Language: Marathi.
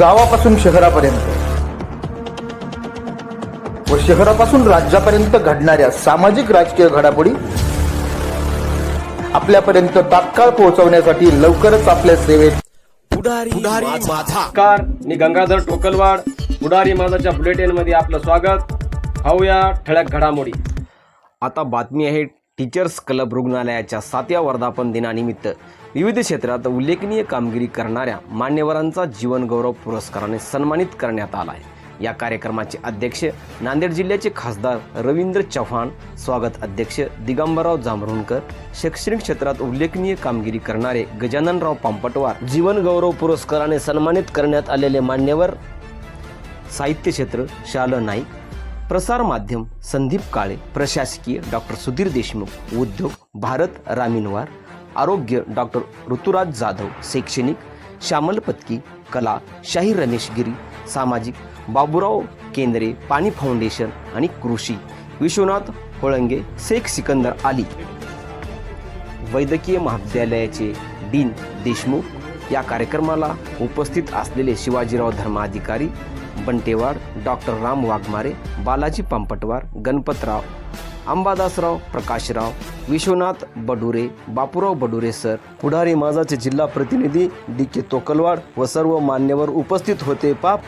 गावापासून शहरापर्यंत. व शहरापासून राज्यापर्यंत घडणाऱ्या सामाजिक राजकीय घडामोडी आपल्यापर्यंत तात्काळ पोहोचवण्यासाठी लवकरच आपल्या सेवेत पुढारी पुढारी माझा. नमस्कार मी गंगाधर टोकलवाड पुढारी माझाच्या बुलेटिनमध्ये आपलं स्वागत. पाहूया ठळक घडामोडी. आता बातमी आहे टीचर्स क्लब रुग्णालयाच्या सातव्या वर्धापन दिनानिमित्त विविध क्षेत्रात उल्लेखनीय कामगिरी करणाऱ्या मान्यवरांचा जीवनगौरव पुरस्काराने सन्मानित करण्यात आला आहे या कार्यक्रमाचे अध्यक्ष नांदेड जिल्ह्याचे खासदार रवींद्र चव्हाण स्वागत अध्यक्ष दिगंबरराव जांभरुणकर शैक्षणिक क्षेत्रात उल्लेखनीय कामगिरी करणारे गजाननराव पांपटवार जीवनगौरव पुरस्काराने सन्मानित करण्यात आलेले मान्यवर साहित्य क्षेत्र शाल नाईक प्रसार माध्यम संदीप काळे प्रशासकीय डॉक्टर सुधीर देशमुख उद्योग भारत रामिनवार आरोग्य डॉक्टर ऋतुराज जाधव शैक्षणिक श्यामल पत्की कला शाहीर रमेश गिरी सामाजिक बाबुराव केंद्रे पाणी फाउंडेशन आणि कृषी विश्वनाथ होळंगे शेख सिकंदर आली. वैद्यकीय महाविद्यालयाचे डीन देशमुख या कार्यक्रमाला उपस्थित असलेले शिवाजीराव धर्माधिकारी बंटेवाड डॉक्टर राम वाघमारे बालाजी पंपटवार गणपतराव अंबादासराव प्रकाशराव विश्वनाथ बडुरे बापूराव बडुरे सर पुढारी माझाचे जिल्हा प्रतिनिधी डी के तोकलवाड व सर्व मान्यवर उपस्थित होते. पाप